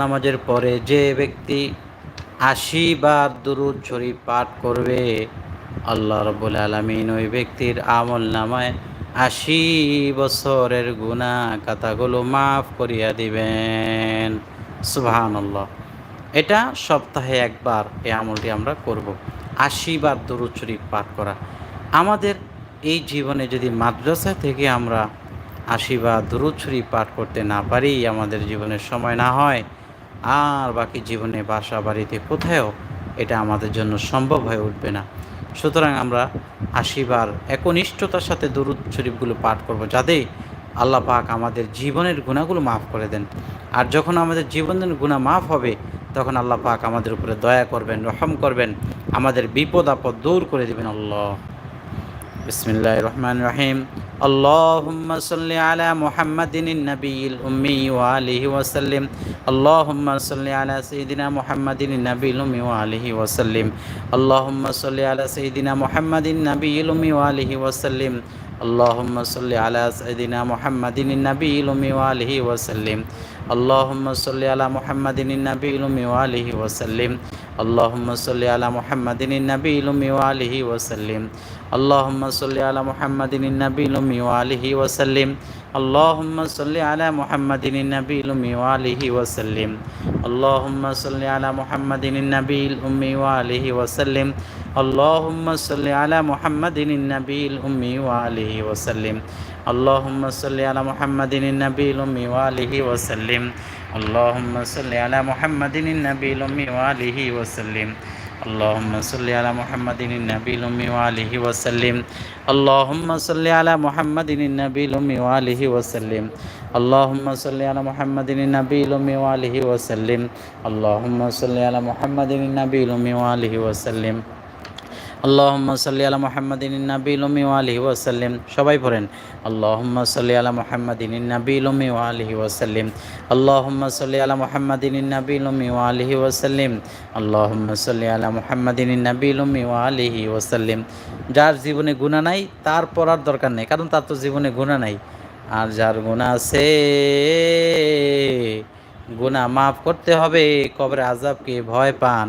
নামাজের পরে যে ব্যক্তি আশি বার দুরুদ শরীফ পাঠ করবে, আল্লাহ রবুল আলমিন ওই ব্যক্তির আমল নামায় আশি বছরের গুণা কথাগুলো মাফ করিয়া দিবেন। সুবাহান আল্লাহ এটা সপ্তাহে একবার এই আমলটি আমরা করব। আশি বার দরুদ শরীফ পাঠ করা। আমাদের এই জীবনে যদি মাদ্রাসা থেকে আমরা আশি বার দরুদ শরীফ পাঠ করতে না পারি, আমাদের জীবনের সময় না হয় আর বাকি জীবনে বাসা বাড়িতে কোথাও এটা আমাদের জন্য সম্ভব হয়ে উঠবে না। সুতরাং আমরা আশিবার একনিষ্ঠতার সাথে দরুদ শরীফগুলো পাঠ করব যাতে আল্লাহ পাক আমাদের জীবনের গুণাগুলো মাফ করে দেন। আর যখন আমাদের জীবনের গুণা মাফ হবে, তখন আল্লাহ পাক আমাদের উপরে দয়া করবেন, রহম করবেন, আমাদের বিপদ আপদ দূর করে দেবেন আল্লাহ। بسم الله الرحمن الرحيم. اللهم صل على محمد النبي الأمي وآله وسلم. اللهم صل على سيدنا محمد النبي الأمي وآله وسلم. اللهم صل على سيدنا محمد النبي الأمي وآله وسلم. اللهم صل على سيدنا محمد النبي الأمي وآله وسلم اللهم صل على محمد النبي الأمي وآله وسلم اللهم صل على محمد النبي الأمي وآله وسلم اللهم صل على محمد النبي الأمي وآله وسلم اللهم صل على محمد النبي الأمي وآله وسلم اللهم صل على محمد النبي الأمي وآله وسلم اللهم صل على محمد النبي الأمي وآله وسلم. اللهم صل على محمد النبي الأمي وآله وسلم. اللهم صل على محمد النبي الأمي وآله وسلم. اللهم صل على محمد النبي الأمي وآله وسلم. اللهم صل على محمد النبي الأمي وآله وسلم. اللهم صل على محمد النبي الأمي وآله وسلم. اللهم صل على محمد النبي الأمي وآله وسلم. আল্লাহম্মা সাল্লি আলা মোহাম্মদিন নাবিলমি আলহি ওয়াসাল্লিম। সবাই পড়েন, আল্লাহম্মা সাল্লি আলা মোহাম্মদিন নাবিলমি আলহি ওয়াসাল্লিম। আল্লাহম্মা সাল্লি আলা মোহাম্মদিন নাবিলমি আলহি ওয়াসাল্লিম। আল্লাহম্মা সাল্লি আলা মোহাম্মদিন নাবিলমি আলহি ওয়াসাল্লিম। যার জীবনে গুণা নাই, তার পড়ার দরকার নেই, কারণ তার তো জীবনে গুণা নাই। আর যার গুণা আছে গুণা মাফ করতে হবে, কবরে আজাবকে ভয় পান।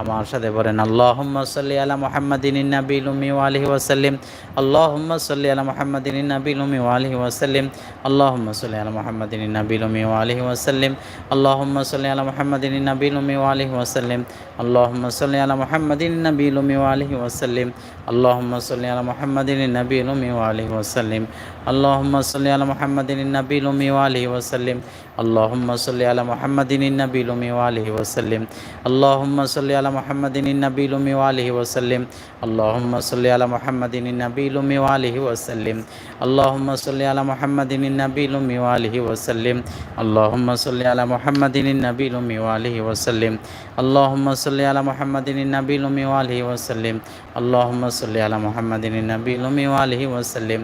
আমার সাথে বলেন, আল্লাহুম্মা সাল্লি আলা মুহাম্মাদিন নাবিল ওয়া আলিহি ওয়াসাল্লিম আল্লাহুম্মা সাল্লি আলা মুহাম্মাদিন নাবিল ওয়া আলিহি ওয়াসাল্লিম আল্লাহুম্মা সাল্লি আলা মুহাম্মাদিন নাবিল ওয়া আলিহি ওয়াসাল্লিম আল্লাহুম্মা সাল্লি আলা মুহাম্মাদিন নাবিল ওয়া আলিহি ওয়াসাল্লিম আল্লাহুম্মা সাল্লি আলা মুহাম্মাদিন নাবিল ওয়া আলিহি ওয়াসাল্লিম আল্লাহুম্মা সাল্লি আলা মুহাম্মাদিন নাবিল ওয়া আলিহি ওয়াসাল্লিম আল্লাহুম্মা সাল্লি আলা মুহাম্মাদিন নাবিল উম্মি ওয়া ওয়াসাল্লিম اللهم صل على محمد النبي الأمي وآله وسلم اللهم صل على محمد النبي الأمي وآله وسلم اللهم صل على محمد النبي الأمي وآله وسلم اللهم صل على محمد النبي الأمي وآله وسلم اللهم صل على محمد النبي الأمي وآله وسلم اللهم صل على محمد النبي الأمي وآله وسلم اللهم صل على محمد النبي الأمي وآله وسلم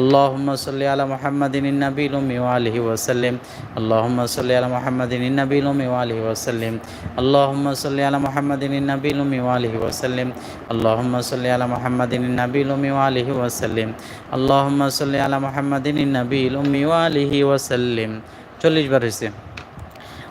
اللهم صل على محمد النبي الأمي وآله وسلم اللهم صل على محمد النبي الأمي وآله وسلم اللهم صل على محمد النبي الأمي وآله وسلم اللهم صل على محمد النبي الأمي وآله وسلم اللهم صل على محمد النبي الأمي وآله وسلم চল্লিশ বার হয়েছে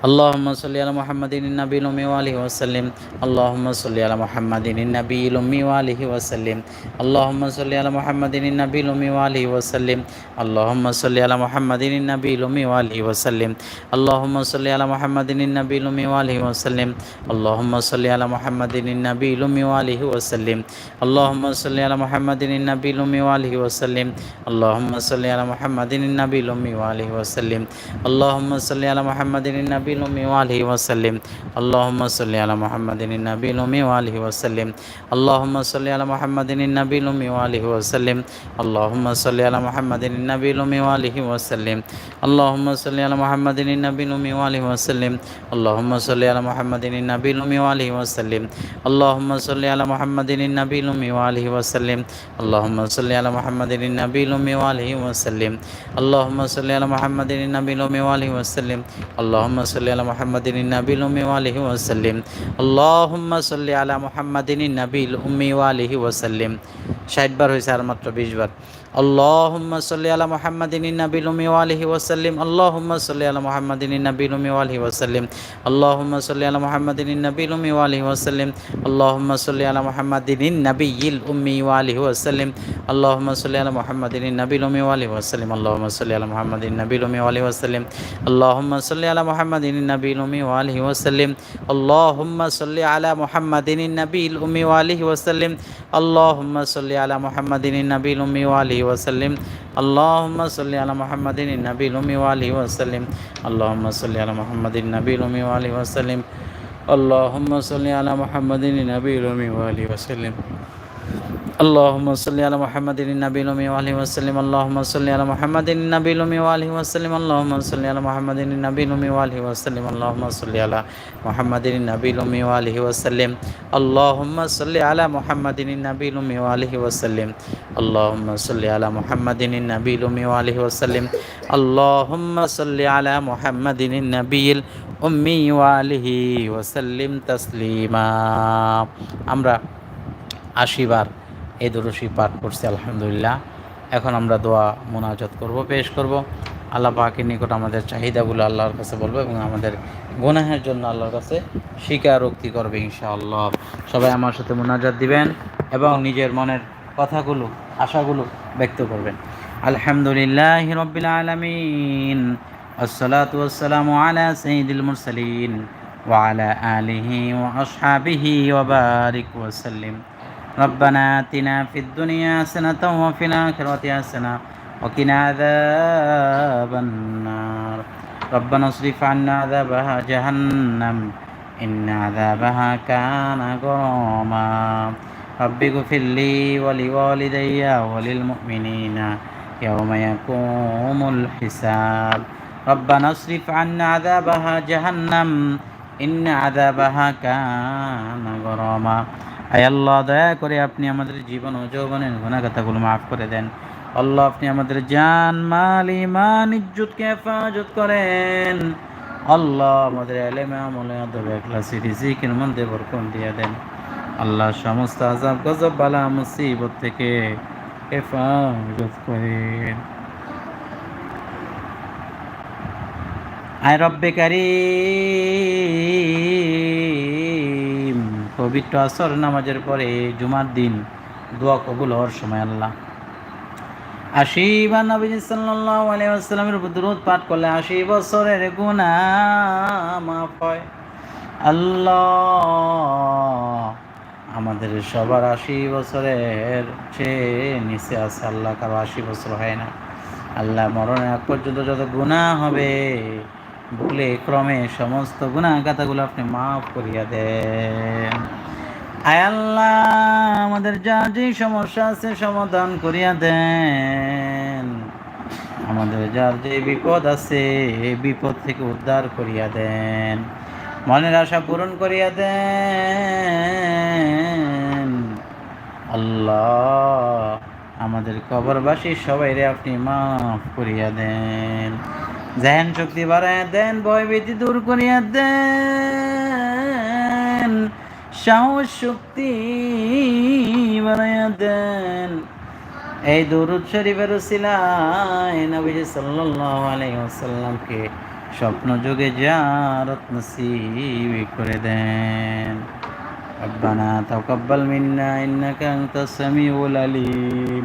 اللهم صل على محمد النبي الأمي وآله وسلم. اللهم صل على محمد النبي الأمي وآله وسلم. اللهم صل على محمد النبي الأمي وآله وسلم. اللهم صل على محمد النبي الأمي وآله وسلم. اللهم صل على محمد النبي الأمي وآله وسلم. اللهم صل على محمد النبي الأمي وآله وسلم. اللهم صل على محمد النبي الأمي وآله وسلم. اللهم صل على محمد النبي الأمي وآله وسلم. اللهم صل على محمد النبي النبي الأمي وآله وسلم. اللهم صل على محمد النبي الأمي وآله وسلم. اللهم صل على محمد النبي الأمي وآله وسلم. اللهم صل على محمد النبي الأمي وآله وسلم. اللهم صل على محمد النبي الأمي وآله وسلم. اللهم صل على محمد النبي الأمي وآله وسلم. اللهم صل على محمد النبي الأمي وآله وسلم. اللهم صل على محمد النبي الأمي وآله وسلم. اللهم صل على محمد النبي الأمي وآله وسلم. اللهم صل সাল্লি আলা মোহাম্মদিন নাবিল উম্মি আলহি ওয়াসাল্লিম। আল্লাহম্মা সাল্লি আলা মোহাম্মদিন নাবিল উম্মি আলহি ওয়াসাল্লিম। ষাটবার হয়েছে আর মাত্র বিশবার اللهم صل على محمد النبي الأمي وآله وسلم اللهم صل على محمد النبي الأمي وآله وسلم اللهم صل على محمد النبي الأمي وآله وسلم اللهم صل على محمد النبي الأمي وآله وسلم اللهم صل على محمد النبي الأمي وآله وسلم اللهم صل على محمد النبي الأمي وآله وسلم اللهم صل على محمد النبي الأمي وآله وسلم اللهم صل على محمد النبي الأمي وآله وسلم اللهم صل على محمد النبي الأمي وآله ওয়াসাল্লিম। আল্লাহম্মা সাল্লি আলা মোহাম্মদিন নবীল উমি আলহি ওয়াসাল্লিম। আল্লাহম্মা সাল্লি আলা মোহাম্মদিন নবীল উমি আলহি ওয়াসাল্লিম। আল্লাহম্মা সাল্লি আলা মোহাম্মদিন নবীল উমি আলহি ওয়াসাল্লিম। اللهم صل على محمد النبي الأمي وآله وسلم اللهم صل على محمد النبي الأمي وآله وسلم اللهم صل على محمد النبي الأمي وآله وسلم اللهم صل على محمد النبي الأمي وآله وسلم اللهم صل على محمد النبي الأمي وآله وسلم اللهم صل على محمد النبي الأمي وآله وسلم اللهم صل على محمد النبي الأمي وآله وسلم تسليما আমরা আশিবার এই দরসি পাঠ করছি, আলহামদুলিল্লাহ। এখন আমরা দোয়া মোনাজত করব, পেশ করব। আল্লাহ পাকের নিকট আমাদের চাহিদাগুলো আল্লাহর কাছে বলব এবং আমাদের গুনাহের জন্য আল্লাহর কাছে স্বীকারোক্তি করবে ইনশাআল্লাহ। সবাই আমার সাথে মোনাজাত দিবেন এবং নিজের মনের কথাগুলো, আশাগুলো ব্যক্ত করবেন। আলহামদুলিল্লাহ রবিল আলমিন। আসসালাতু আলা সঈদুল মুরসালিন। ওয়া আলা আলিহি ওয়া আসহাবিহি ওয়া বারিক ওয়া সাল্লিম। ربنا آتنا في الدنيا حسنة وفي الآخرة حسنة وقنا عذاب النار. ربنا اصرف عنا عذابها جهنم. إن عذابها كان غراما. رب اغفر لي ولوالدي وللمؤمنين يوم يقوم الحساب. ربنا اصرف عنا عذابها جهنم. إن عذابها كان غراما. আল্লাহ, দয়া করে আপনি আমাদের জীবন ও যৌবনের কথাগুলো মাফ করে দেন। আল্লাহ, আপনি আমাদের জান, মাল ইমান ইজ্জতকে হেফাজত করেন। আল্লাহ, আমাদের এলেমে আমলে, আদব একলাসি রিজিকের মধ্যে বরকম দিয়ে দেন। আল্লাহ, সমস্ত আজাব গজব, বালা, মুসিবত থেকে হেফাজত করেন। আয় রব্বে কারিম। পবিত্র আসর নামাজের পরে জুমার দিন দোয়া কবুল হওয়ার সময় আল্লাহ। আশি বা নবীজি সাল্লাল্লাহু আলাইহি ওয়াসাল্লামের উপর পাঠ করলে আশি বছরের গুনাহ মাফ হয়। আল্লাহ আমাদের সবার আশি বছরের চেয়ে নিচে আছে আল্লাহ, কারও আশি বছর হয় না। আল্লাহ মরণের আগ পর্যন্ত যত গুণা হবে ভুলে ক্রমে সমস্ত গুণা গাথাগুলো আপনি মাফ করিয়া দেন। আয় আল্লাহ, আমাদের যা যে সমস্যা আছে সমাধান করিয়া দেন। আমাদের যার যে বিপদ আছে, এই বিপদ থেকে উদ্ধার করিয়া দেন। মনের আশা পূরণ করিয়া দেন। আল্লাহ, আমাদের কবরবাসী সবাইরে আপনি মাফ করিয়া দেন। জ্ঞান শক্তি বাড়াইয়া দেন ভয় ভীতি দূর করিয়া দেন সাহস শক্তি বাড়াইয়া দেন এই দরুদ শরীফের উসিলায় নবী সাল্লাল্লাহু আলাইহি ওয়াসাল্লামকে স্বপ্ন যুগে জারত নসিব করে দেন ربنا تقبل منا إنك أنت السميع العليم